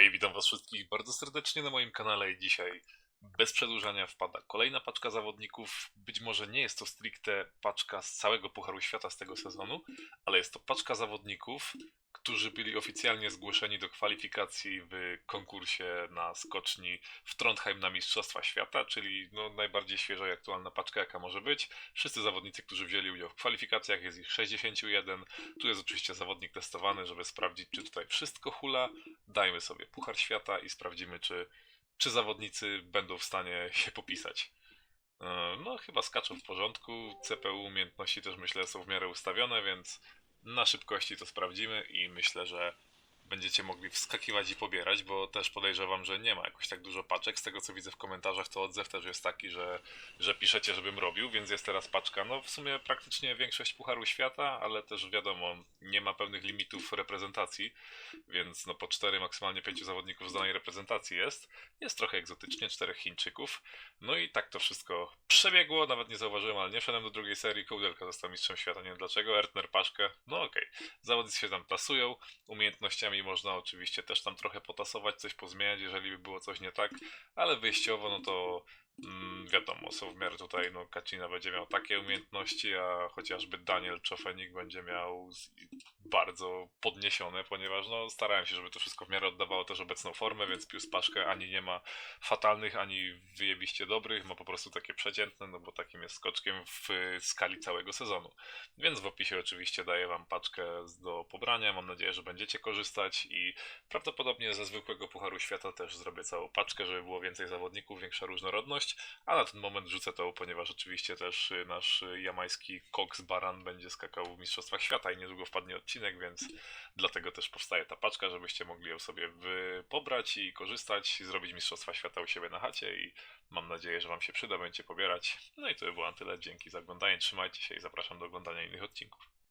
Hej, witam was wszystkich bardzo serdecznie na moim kanale i dzisiaj bez przedłużania wpada kolejna paczka zawodników. Być może nie jest to stricte paczka z całego Pucharu Świata z tego sezonu, ale jest to paczka zawodników, którzy byli oficjalnie zgłoszeni do kwalifikacji w konkursie na skoczni w Trondheim na Mistrzostwa Świata, czyli no, najbardziej świeża i aktualna paczka jaka może być. Wszyscy zawodnicy, którzy wzięli udział w kwalifikacjach, jest ich 61. Tu jest oczywiście zawodnik testowany, żeby sprawdzić, czy tutaj wszystko hula. Dajmy sobie Puchar Świata i sprawdzimy, czy, czy zawodnicy będą w stanie się popisać. E, No, chyba skaczą w porządku. CPU umiejętności też myślę są w miarę ustawione, więc na szybkości to sprawdzimy i myślę, że będziecie mogli wskakiwać i pobierać, bo też podejrzewam, że nie ma jakoś tak dużo paczek. Z tego co widzę w komentarzach, to odzew też jest taki, że, że piszecie, żebym robił, więc jest teraz paczka. No w sumie praktycznie większość Pucharu Świata, ale też wiadomo, nie ma pewnych limitów reprezentacji, więc no po 4, maksymalnie 5 zawodników z danej reprezentacji jest. Jest trochę egzotycznie, czterech Chińczyków. No i tak to wszystko przebiegło, nawet nie zauważyłem, ale nie szedłem do drugiej serii. Kołdelka został mistrzem świata, nie wiem dlaczego. Ertner Paszkę, no okej. Zawodnicy się tam tasują, umiejętnościami można oczywiście też tam trochę potasować, coś pozmieniać, jeżeli by było coś nie tak, ale wyjściowo, no to mm, wiadomo, są w miarę tutaj, no Kacina będzie miał takie umiejętności, a chociażby Daniel Czofenik będzie miał bardzo podniesione, ponieważ no starałem się, żeby to wszystko w miarę oddawało też obecną formę, więc Pius Paszkę ani nie ma fatalnych, ani wyjebiście dobrych, ma po prostu takie przeciętne, no bo takim jest skoczkiem w skali całego sezonu. Więc w opisie oczywiście daję Wam paczkę do pobrania. Mam nadzieję, że będziecie korzystać i prawdopodobnie ze zwykłego Pucharu Świata też zrobię całą paczkę, żeby było więcej zawodników, większa różnorodność. A na ten moment rzucę to, ponieważ oczywiście też y, nasz y, jamański Cox Baran będzie skakał w Mistrzostwach Świata i niedługo wpadnie odcinek, więc dlatego też powstaje ta paczka, żebyście mogli ją sobie pobrać i korzystać, zrobić Mistrzostwa Świata u siebie na chacie i mam nadzieję, że Wam się przyda, będziecie pobierać. No i to by było na tyle. Dzięki za oglądanie, trzymajcie się i zapraszam do oglądania innych odcinków.